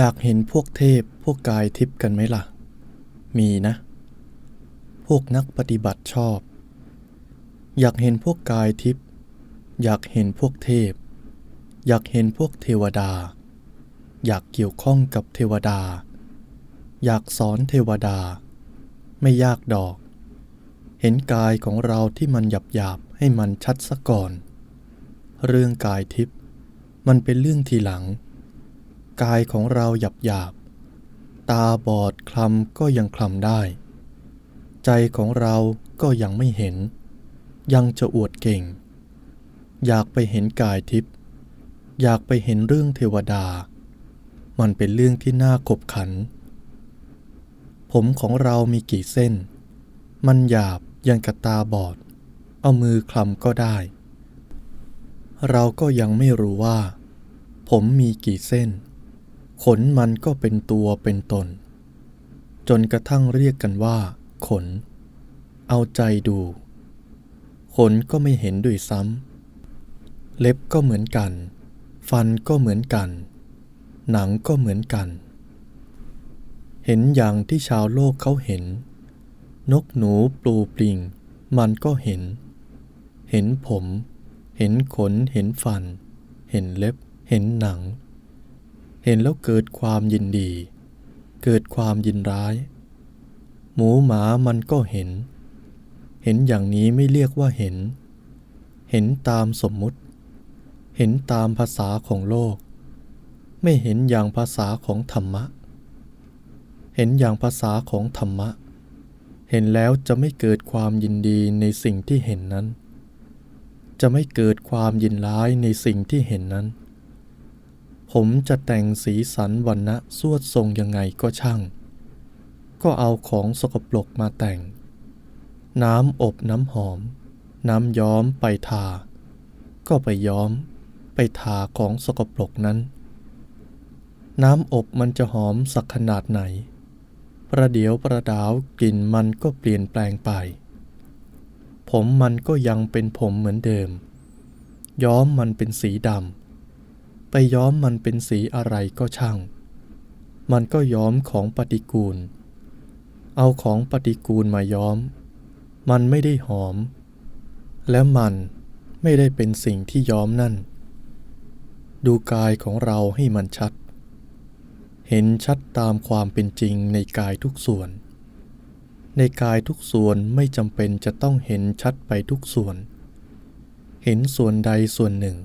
อยากเห็นพวกเทพพวกกายทิพย์กันไหมล่ะ มีนะ พวกนักปฏิบัติชอบ อยากเห็นพวกกายทิพย์อยากเห็นพวกเทพ อยากเห็นพวกเทวดา อยากเกี่ยวข้องกับเทวดา อยากสอนเทวดา ไม่ยากดอก เห็นกายของเราที่มันหยับหยาบให้มันชัดซะก่อน เรื่องกายทิพย์มันเป็นเรื่องทีหลัง กายของเราหยับหยาบ ตาบอดคลำก็ยังคลำได้ ใจของเราก็ยังไม่เห็น ยังจะอวดเก่ง อยากไปเห็นกายทิพย์อยากไปเห็นเรื่องเทวดา มันเป็นเรื่องที่น่าขบขัน ผมของเรามีกี่เส้น มันหยาบยังกับตาบอด เอามือคลำก็ได้ เราก็ยังไม่รู้ว่า ผมมีกี่เส้น ขนมันก็เป็นตัวเป็นตน จนกระทั่งเรียกกันว่า ขน เอาใจดู ขนก็ไม่เห็นด้วยซ้ำ เล็บก็เหมือนกัน ฟันก็เหมือนกัน หนังก็เหมือนกัน เห็นอย่างที่ชาวโลกเขาเห็น นกหนูปลูปลิง มันก็เห็น เห็นผม เห็นขน เห็นฟัน เห็นเล็บ เห็นหนัง เห็นแล้วเกิดความยินดี เกิดความยินร้าย หมูหมามันก็เห็น เห็นอย่างนี้ไม่เรียกว่าเห็น เห็นตามสมมุติ เห็นตามภาษาของโลก ไม่เห็นอย่างภาษาของธรรมะ เห็นอย่างภาษาของธรรมะ เห็นแล้วจะไม่เกิดความยินดีในสิ่งที่เห็นนั้น จะไม่เกิดความยินร้ายในสิ่งที่เห็นนั้น ผมจะแต่งสีสันวันนะสวดทรงยังไงก็ช่าง ก็เอาของสกปรกมาแต่ง น้ำอบน้ำหอม น้ำย้อมไปทา ก็ไปย้อม ไปทาของสกปรกนั้น น้ำอบมันจะหอมสักขนาดไหน ประเดี๋ยวประดาวกลิ่นมันก็เปลี่ยนแปลงไป ผมมันก็ยังเป็นผมเหมือนเดิม ย้อมมันเป็นสีดำ ไปย้อมมันเป็นสีอะไรก็ช่าง มันก็ย้อมของปฏิกูล เอาของปฏิกูลมาย้อม มันไม่ได้หอม และมันไม่ได้เป็นสิ่งที่ย้อมนั่น ดูกายของเราให้มันชัด เห็นชัดตามความเป็นจริงในกายทุกส่วน ในกายทุกส่วนไม่จำเป็นจะต้องเห็นชัดไปทุกส่วน เห็นส่วนใดส่วนหนึ่ง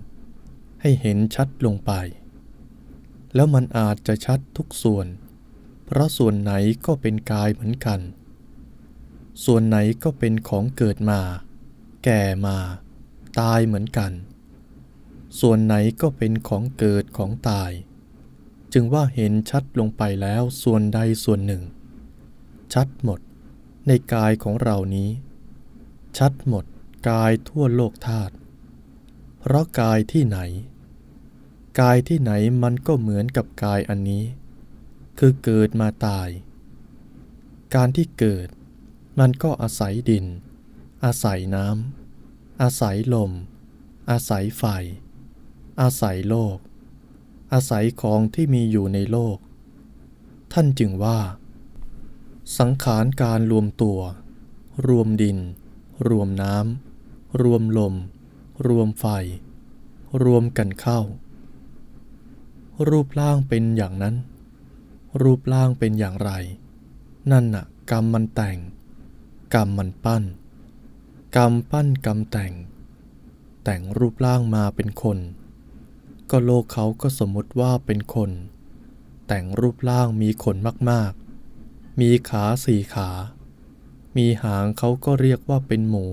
ให้เห็นชัดลงไป แล้วมันอาจจะชัดทุกส่วน เพราะส่วนไหนก็เป็นกายเหมือนกัน ส่วนไหนก็เป็นของเกิดมา แก่มา ตายเหมือนกัน ส่วนไหนก็เป็นของเกิดของตาย จึงว่าเห็นชัดลงไปแล้วส่วนใดส่วนหนึ่ง ชัดหมดในกายของเรานี้ ชัดหมดกายทั่วโลกธาตุเพราะกายที่ไหน กายที่ไหนมันก็เหมือนกับกายอันนี้ คือเกิดมาตาย การที่เกิด มันก็อาศัยดิน อาศัยน้ำอาศัยลม อาศัยไฟ อาศัยโลก อาศัยของที่มีอยู่ในโลก ท่านจึงว่า สังขารการรวมตัว รวมดิน รวมน้ำรวมลม รวมไฟ รวมกันเข้า รูปร่างเป็นอย่างนั้น รูปร่างเป็นอย่างไร นั่นน่ะ กรรมมันแต่ง กรรมมันปั้น กรรมปั้นกรรมแต่ง แต่งรูปร่างมาเป็นคน ก็โลกเขาก็สมมติว่าเป็นคน แต่งรูปร่างมีขนมากๆ มีขาสี่ขา มีหางเขาก็เรียกว่าเป็นหมู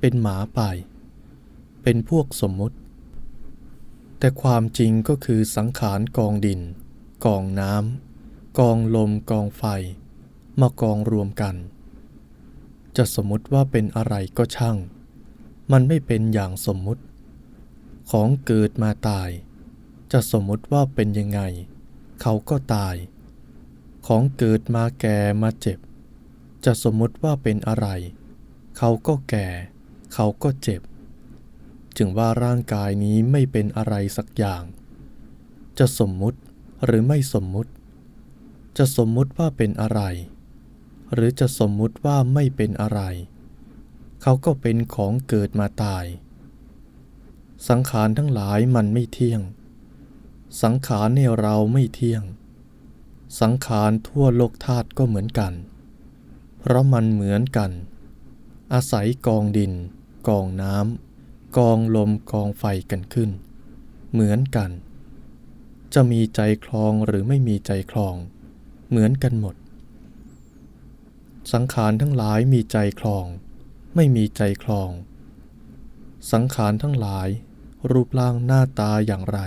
เป็นหมาไป เป็นพวกสมมติ แต่ความจริงก็คือสังขารกองดิน กองน้ำกองลมกองไฟ มากองรวมกัน จะสมมติว่าเป็นอะไรก็ช่าง มันไม่เป็นอย่างสมมุติ ของเกิดมาตาย จะสมมุติว่าเป็นยังไง เขาก็ตาย ของเกิดมาแก่มาเจ็บ จะสมมุติว่าเป็นอะไร เขาก็แก่ เขาก็เจ็บ จึงว่าร่างกายนี้ไม่เป็นอะไรสักอย่าง จะสมมุติหรือไม่สมมุติ จะสมมุติว่าเป็นอะไร หรือจะสมมุติว่าไม่เป็นอะไร เขาก็เป็นของเกิดมาตาย สังขารทั้งหลายมันไม่เที่ยง สังขารในเราไม่เที่ยง สังขารทั่วโลกธาตุก็เหมือนกัน เพราะมันเหมือนกัน อาศัยกองดิน กองน้ำ กองลมกองไฟกันขึ้น เหมือนกัน จะมีใจคลองหรือไม่มีใจคลอง เหมือนกันหมด สังขารทั้งหลายมีใจคลอง ไม่มีใจคลอง สังขารทั้งหลายรูปร่างหน้าตาอย่างไร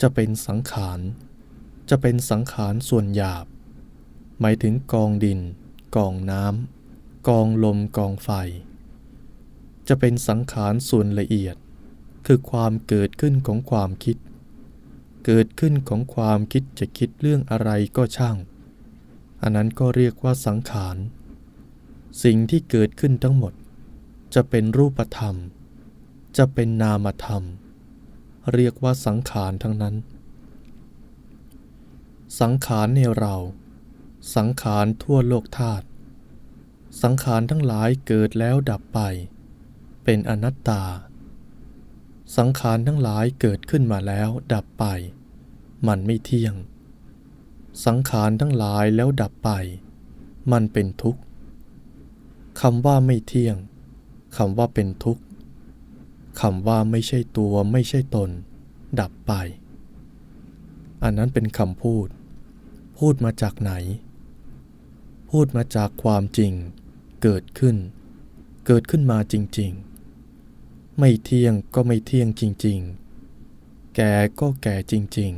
จะเป็นสังขาร จะเป็นสังขารส่วนหยาบ หมายถึงกองดิน กองน้ำกองลมกองไฟ จะเป็นสังขารส่วนละเอียด คือความเกิดขึ้นของความคิด เกิดขึ้นของความคิดจะคิดเรื่องอะไรก็ช่าง อันนั้นก็เรียกว่าสังขาร สิ่งที่เกิดขึ้นทั้งหมด จะเป็นรูปธรรม จะเป็นนามธรรม เรียกว่าสังขารทั้งนั้น สังขารในเรา สังขารทั่วโลกธาตุสังขารทั้งหลายเกิดแล้วดับไป เป็นอนัตตา สังขารทั้งหลายเกิดขึ้นมาแล้วดับไป มันไม่เที่ยง สังขารทั้งหลายแล้วดับไป มันเป็นทุกข์คำว่าไม่เที่ยงคำว่าเป็นทุกข์คำว่าไม่ใช่ตัวไม่ใช่ตน ดับไป อันนั้นเป็นคำพูด พูดมาจากไหน พูดมาจากความจริง เกิดขึ้น เกิดขึ้นมาจริง ๆ ไม่เที่ยงก็ไม่เที่ยงจริง ๆ แก่ก็แก่จริง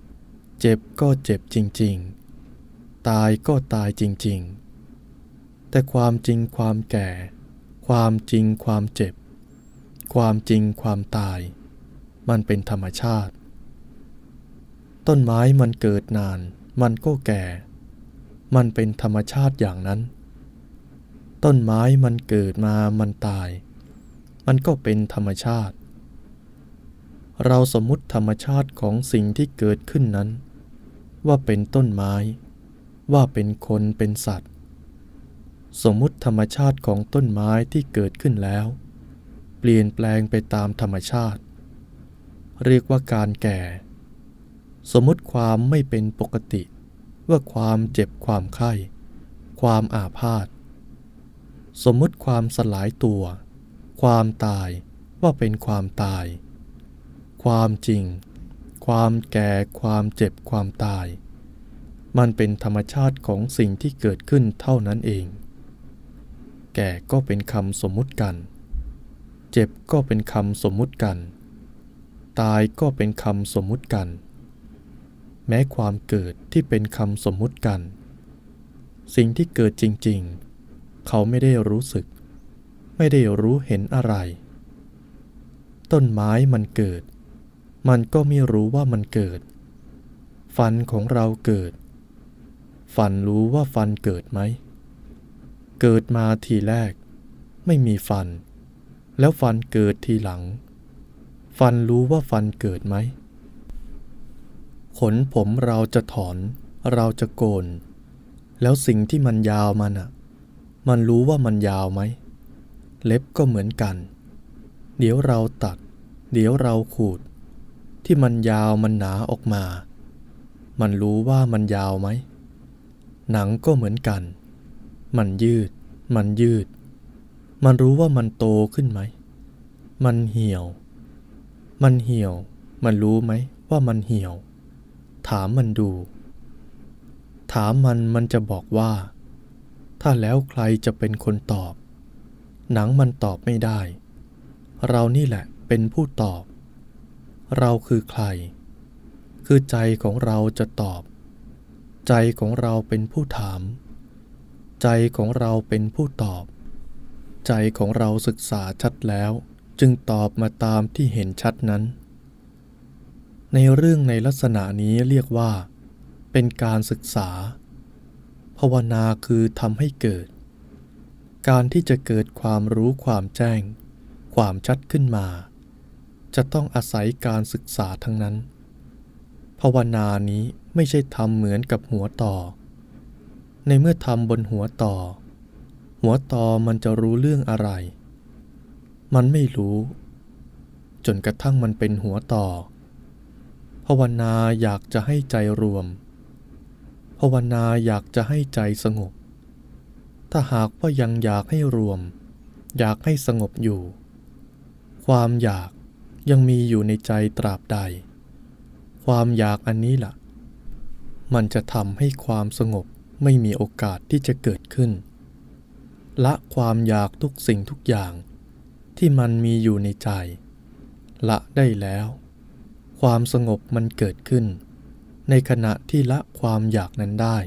ๆ เจ็บก็เจ็บจริง ๆ ตายก็ตายจริง ๆ แต่ความจริงความแก่ ความจริงความเจ็บ ความจริงความตาย มันเป็นธรรมชาติ ต้นไม้มันเกิดนาน มันก็แก่ มันเป็นธรรมชาติอย่างนั้น ต้นไม้มันเกิดมามันตาย มันก็เป็นธรรมชาติ เราสมมุติธรรมชาติของสิ่งที่เกิดขึ้นนั้น ว่าเป็นต้นไม้ ว่าเป็นคนเป็นสัตว์ สมมุติธรรมชาติของต้นไม้ที่เกิดขึ้นแล้ว เปลี่ยนแปลงไปตามธรรมชาติ เรียกว่าการแก่ สมมุติความไม่เป็นปกติ ว่าความเจ็บความไข้ ความอาพาธสมมุติความสลายตัว ความตายว่าเป็นความตาย ความจริง ความแก่ ความเจ็บ ความตาย มันเป็นธรรมชาติของสิ่งที่เกิดขึ้นเท่านั้นเอง แก่ก็เป็นคำสมมุติกัน เจ็บก็เป็นคำสมมุติกัน ตายก็เป็นคำสมมุติกัน แม้ความเกิดที่เป็นคำสมมุติกัน สิ่งที่เกิดจริง ๆ เขาไม่ได้รู้สึก ไม่ได้รู้เห็นอะไร ต้นไม้มันเกิด มันก็ไม่รู้ว่ามันเกิด ฟันของเราเกิด ฟันรู้ว่าฟันเกิดไหม เกิดมาทีแรก ไม่มีฟัน แล้วฟันเกิดทีหลัง ฟันรู้ว่าฟันเกิดไหม ขนผมเราจะถอน เราจะโกน แล้วสิ่งที่มันยาวมันอะมันรู้ว่ามันยาวไหม เล็บก็เหมือนกัน เดี๋ยวเราตัด เดี๋ยวเราขูด ที่มันยาวมันหนาออกมา มันรู้ว่ามันยาวไหม หนังก็เหมือนกัน มันยืด มันยืด มันรู้ว่ามันโตขึ้นไหม มันเหี่ยว มันเหี่ยว มันรู้ไหมว่ามันเหี่ยว ถามมันดู ถามมันมันจะบอกว่า ถ้าแล้วใครจะเป็นคนตอบ หนังมันตอบไม่ได้ เรานี่แหละเป็นผู้ตอบ เราคือใคร คือใจของเราจะตอบ ใจของเราเป็นผู้ถาม ใจของเราเป็นผู้ตอบ ใจของเราศึกษาชัดแล้ว จึงตอบมาตามที่เห็นชัดนั้น ในเรื่องในลักษณะนี้เรียกว่า เป็นการศึกษา ภาวนาคือทำให้เกิด การที่จะเกิดความรู้ความแจ้ง ความชัดขึ้นมา จะต้องอาศัยการศึกษาทั้งนั้น ภาวนานี้ไม่ใช่ทำเหมือนกับหัวต่อ ในเมื่อทำบนหัวต่อ หัวต่อมันจะรู้เรื่องอะไร มันไม่รู้ จนกระทั่งมันเป็นหัวต่อ ภาวนาอยากจะให้ใจรวม ภาวนาอยากจะให้ใจสงบ ถ้าหากว่ายังอยากให้รวม อยากให้สงบอยู่ ความอยากยังมีอยู่ในใจตราบใด ความอยากอันนี้ล่ะ มันจะทำให้ความสงบไม่มีโอกาสที่จะเกิดขึ้น ละความอยากทุกสิ่งทุกอย่าง ที่มันมีอยู่ในใจ ละได้แล้ว ความสงบมันเกิดขึ้น ในขณะที่ละความอยากนั้นได้